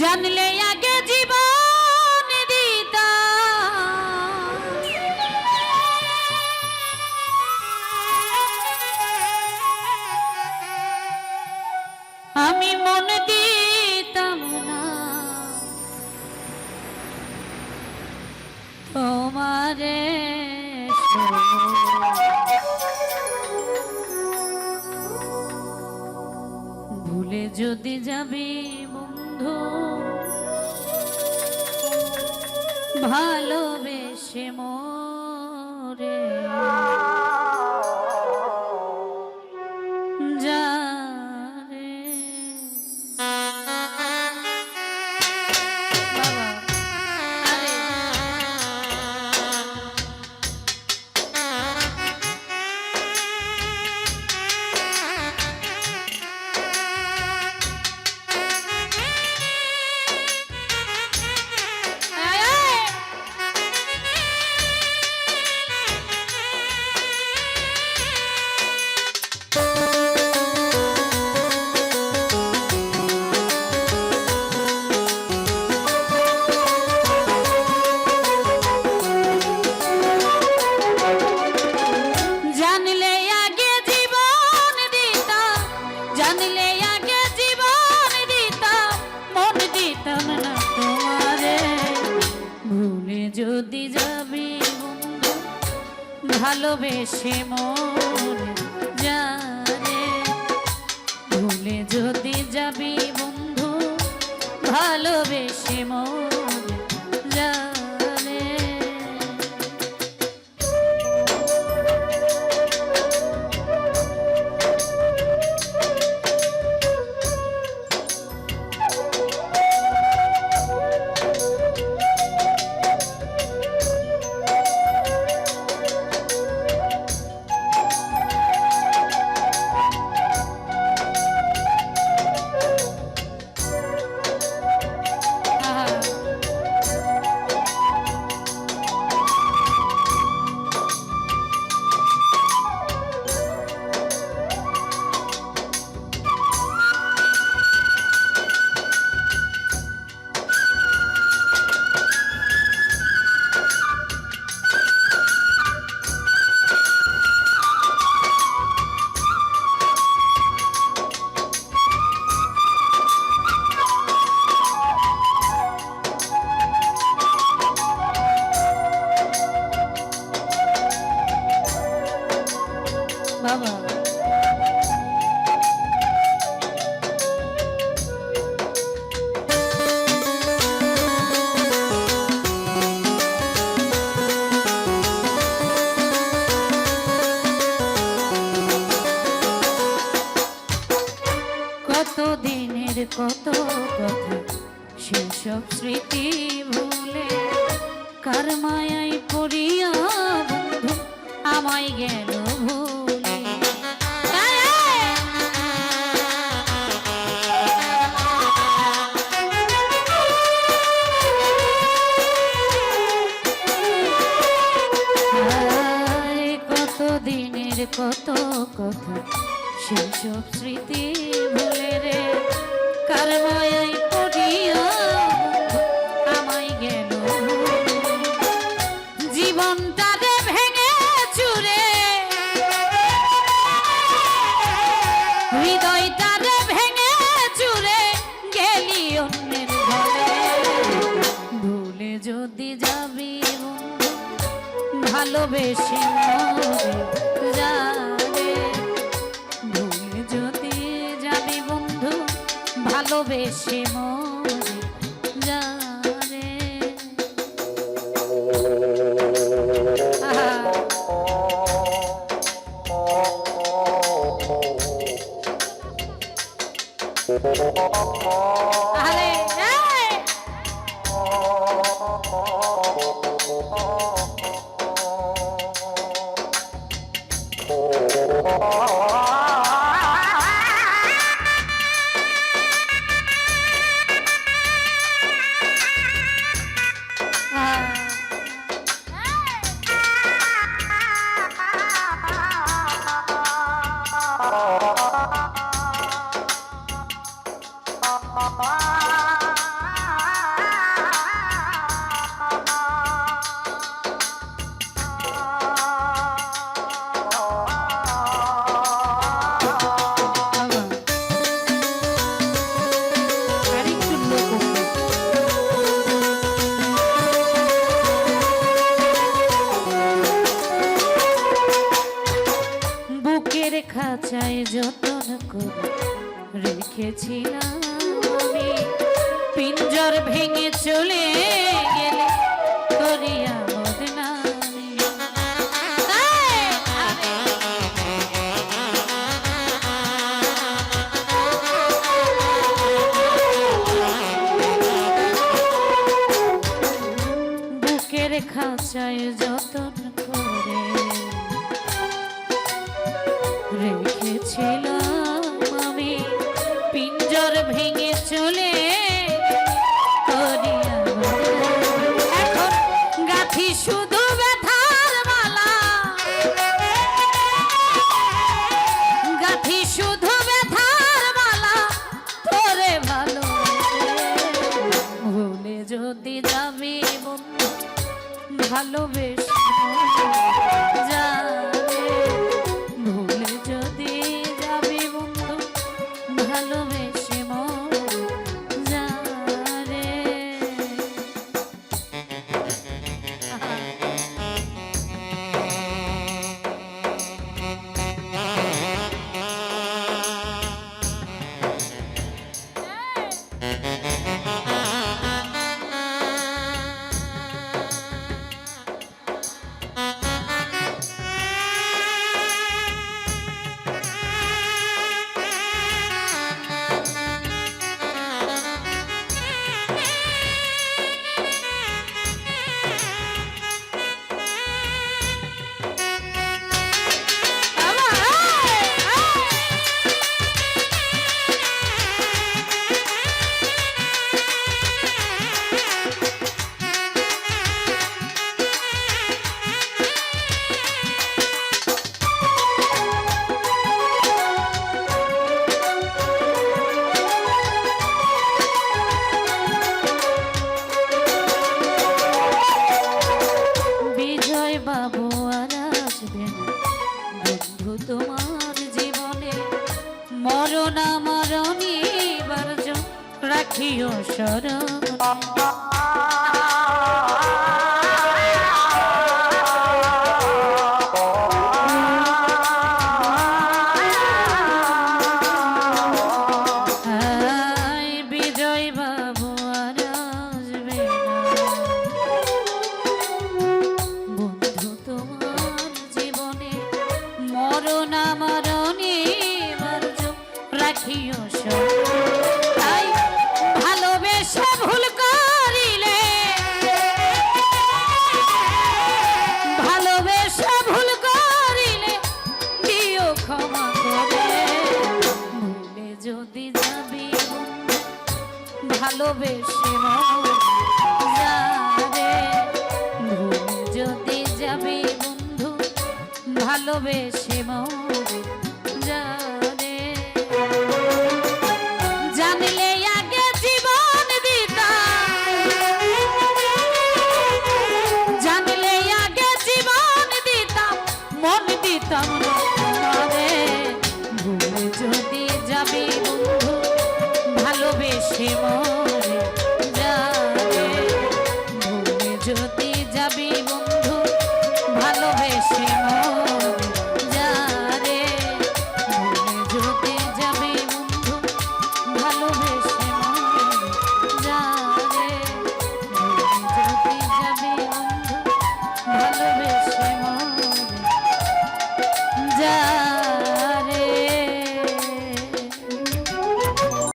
জানলে আমি মন দিতাম না। তোমারে ভুলে যদি যাবি বন্ধু ভালোবেসে মোরে ভালোবেসে মন জানে। ভুলে যদি যাবি বন্ধু ভালোবেসে মন সেসব ভুলে কার পড়িয়া বন্ধু? আমায় গেল কত কথা সেসব স্মৃতি ভুলে রে কার মরে যাবে। যদি যাবি বন্ধু ভালোবেসে মরে যাবে। আহা। রেখেছিলাম আমি। পিঞ্জর ভেঙে চলে গেলে করিয়া খাঁচায় যতন করে রেখেছিল You shut up. ভালোবেসে মরে জানে। জানলে আগে জীবন দিতাম। জানলে আগে জীবন দিতাম মন দিতাম